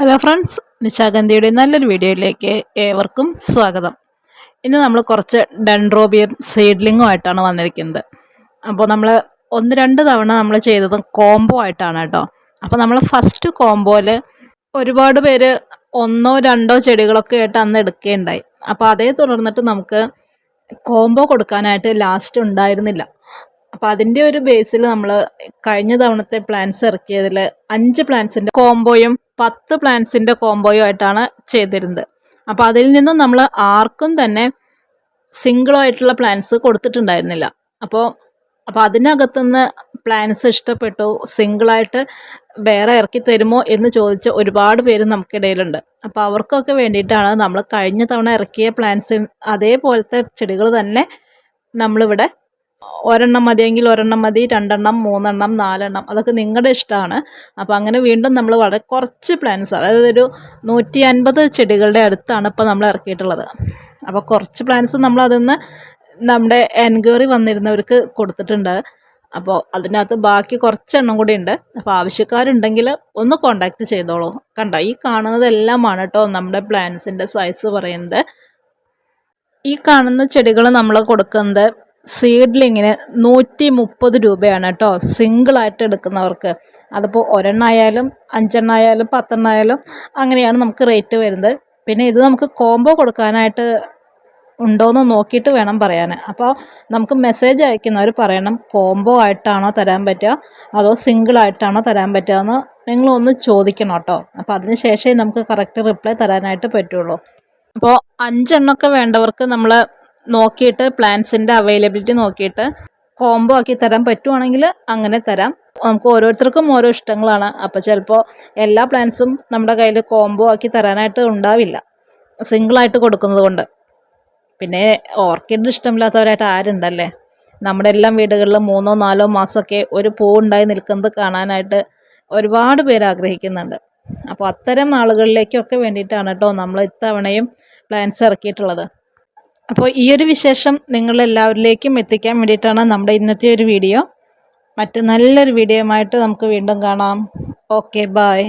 Hello friends നിശാഗന്ധിയുടെ നല്ലൊരു വീഡിയോയിലേക്ക് ഏവർക്കും സ്വാഗതം. ഇന്ന് നമ്മൾ കുറച്ച് ഡെൻഡ്രോബിയം സീഡ്ലിങ്ങും ആയിട്ടാണ് വന്നിരിക്കുന്നത്. അപ്പോൾ നമ്മൾ ഒന്ന് രണ്ട് തവണ നമ്മൾ ചെയ്തത് കോംബോ ആയിട്ടാണ് കേട്ടോ. അപ്പോൾ നമ്മൾ ഫസ്റ്റ് കോംബോയിൽ ഒരുപാട് പേര് ഒന്നോ രണ്ടോ ചെടികളൊക്കെ ആയിട്ട് അന്ന് എടുക്കുകയുണ്ടായി അപ്പോൾ അതേ തുടർന്നിട്ട് നമുക്ക് കോംബോ കൊടുക്കാനായിട്ട് ലാസ്റ്റ് ഉണ്ടായിരുന്നില്ല. അപ്പോൾ അതിന്റെ ഒരു ബേസിൽ നമ്മൾ കഴിഞ്ഞ തവണത്തെ പ്ലാൻസ് ഇറക്കിയതിൽ അഞ്ച് പ്ലാൻസിന്റെ കോംബോയും പത്ത് പ്ലാന്റ്സിന്റെ കോംബോയോ ആയിട്ടാണ് ചെയ്തിരുന്നത്. അപ്പോൾ അതിൽ നിന്നും നമ്മൾ ആർക്കും തന്നെ സിംഗിളോ ആയിട്ടുള്ള പ്ലാന്റ്സ് കൊടുത്തിട്ടുണ്ടായിരുന്നില്ല. അപ്പോൾ അപ്പോൾ അതിനകത്തുനിന്ന് പ്ലാന്റ്സ് ഇഷ്ടപ്പെട്ടു സിംഗിളായിട്ട് വേറെ ഇറക്കി തരുമോ എന്ന് ചോദിച്ച ഒരുപാട് പേര് നമുക്കിടയിലുണ്ട് അപ്പോൾ അവർക്കൊക്കെ വേണ്ടിയിട്ടാണ് നമ്മൾ കഴിഞ്ഞ തവണ ഇറക്കിയ പ്ലാന്റ്സ് അതേപോലത്തെ ചെടികൾ തന്നെ നമ്മളിവിടെ ഒരെണ്ണം മതിയെങ്കിൽ ഒരെണ്ണം മതി രണ്ടെണ്ണം മൂന്നെണ്ണം നാലെണ്ണം അതൊക്കെ നിങ്ങളുടെ ഇഷ്ടമാണ് അപ്പോൾ അങ്ങനെ വീണ്ടും നമ്മൾ വളരെ കുറച്ച് പ്ലാന്റ്സ് അതായത് ഒരു നൂറ്റി അൻപത് ചെടികളുടെ അടുത്താണ് ഇപ്പോൾ നമ്മൾ ഇറക്കിയിട്ടുള്ളത്. അപ്പോൾ കുറച്ച് പ്ലാന്റ്സ് നമ്മൾ അതിൽ നിന്ന് നമ്മുടെ എൻക്വയറി വന്നിരുന്നവർക്ക് കൊടുത്തിട്ടുണ്ട്. അപ്പോൾ അതിനകത്ത് ബാക്കി കുറച്ചെണ്ണം കൂടി ഉണ്ട്. അപ്പോൾ ആവശ്യക്കാരുണ്ടെങ്കിൽ ഒന്ന് കോണ്ടാക്ട് ചെയ്തോളൂ. കണ്ടോ ഈ കാണുന്നതെല്ലാമാണ് കേട്ടോ നമ്മുടെ പ്ലാന്റ്സിന്റെ സൈസ് പറയുന്നത്. ഈ കാണുന്ന ചെടികൾ നമ്മൾ കൊടുക്കുന്നത് സീഡ്ലിങ്ങിന് നൂറ്റി മുപ്പത് രൂപയാണ് കേട്ടോ സിംഗിളായിട്ട് എടുക്കുന്നവർക്ക്. അതിപ്പോൾ ഒരെണ്ണമായാലും അഞ്ചെണ്ണമായാലും പത്തെണ്ണമായാലും അങ്ങനെയാണ് നമുക്ക് റേറ്റ് വരുന്നത്. പിന്നെ ഇത് നമുക്ക് കോംബോ കൊടുക്കാനായിട്ട് ഉണ്ടോയെന്ന് നോക്കിയിട്ട് വേണം പറയാൻ അപ്പോൾ നമുക്ക് മെസ്സേജ് അയക്കുന്നവർ പറയണം കോംബോ ആയിട്ടാണോ തരാൻ പറ്റുക അതോ സിംഗിൾ ആയിട്ടാണോ തരാൻ പറ്റുക എന്ന് നിങ്ങളൊന്ന് ചോദിക്കണം കേട്ടോ. അപ്പോൾ അതിന് ശേഷമേ നമുക്ക് കറക്റ്റ് റിപ്ലൈ തരാനായിട്ട് പറ്റുള്ളൂ. അപ്പോൾ അഞ്ചെണ്ണമൊക്കെ വേണ്ടവർക്ക് നമ്മൾ നോക്കിയിട്ട് പ്ലാൻസിന്റെ അവൈലബിലിറ്റി നോക്കിയിട്ട് കോംബോ ആക്കി തരാൻ പറ്റുവാണെങ്കിൽ അങ്ങനെ തരാം. നമുക്ക് ഓരോരുത്തർക്കും ഓരോ ഇഷ്ടങ്ങളാണ്. അപ്പോൾ ചിലപ്പോൾ എല്ലാ പ്ലാൻസും നമ്മുടെ കയ്യിൽ കോംബോ ആക്കി തരാനായിട്ട് ഉണ്ടാവില്ല. സിംഗിളായിട്ട് കൊടുക്കുന്നത് കൊണ്ട്. പിന്നെ ഓർക്കിഡ് ഇഷ്ടമില്ലാത്തവരായിട്ട് ആരുണ്ടല്ലേ? നമ്മുടെ എല്ലാം വീടുകളിൽ മൂന്നോ നാലോ മാസമൊക്കെ ഒരു പൂ ഉണ്ടായി നിൽക്കുന്നത് കാണാനായിട്ട് ഒരുപാട് പേര് ആഗ്രഹിക്കുന്നുണ്ട്. അപ്പോൾ അത്തരം ആളുകളിലേക്കൊക്കെ വേണ്ടിയിട്ടാണ് കേട്ടോ നമ്മൾ ഇത്തവണയും പ്ലാൻസ് ഇറക്കിയിട്ടുള്ളത്. അപ്പോൾ ഈ ഒരു വിശേഷം നിങ്ങളെല്ലാവരിലേക്കും എത്തിക്കാൻ വേണ്ടിയിട്ടാണ് നമ്മുടെ ഇന്നത്തെ ഒരു വീഡിയോ. മറ്റ് നല്ലൊരു വീഡിയോയുമായിട്ട് നമുക്ക് വീണ്ടും കാണാം. Okay bye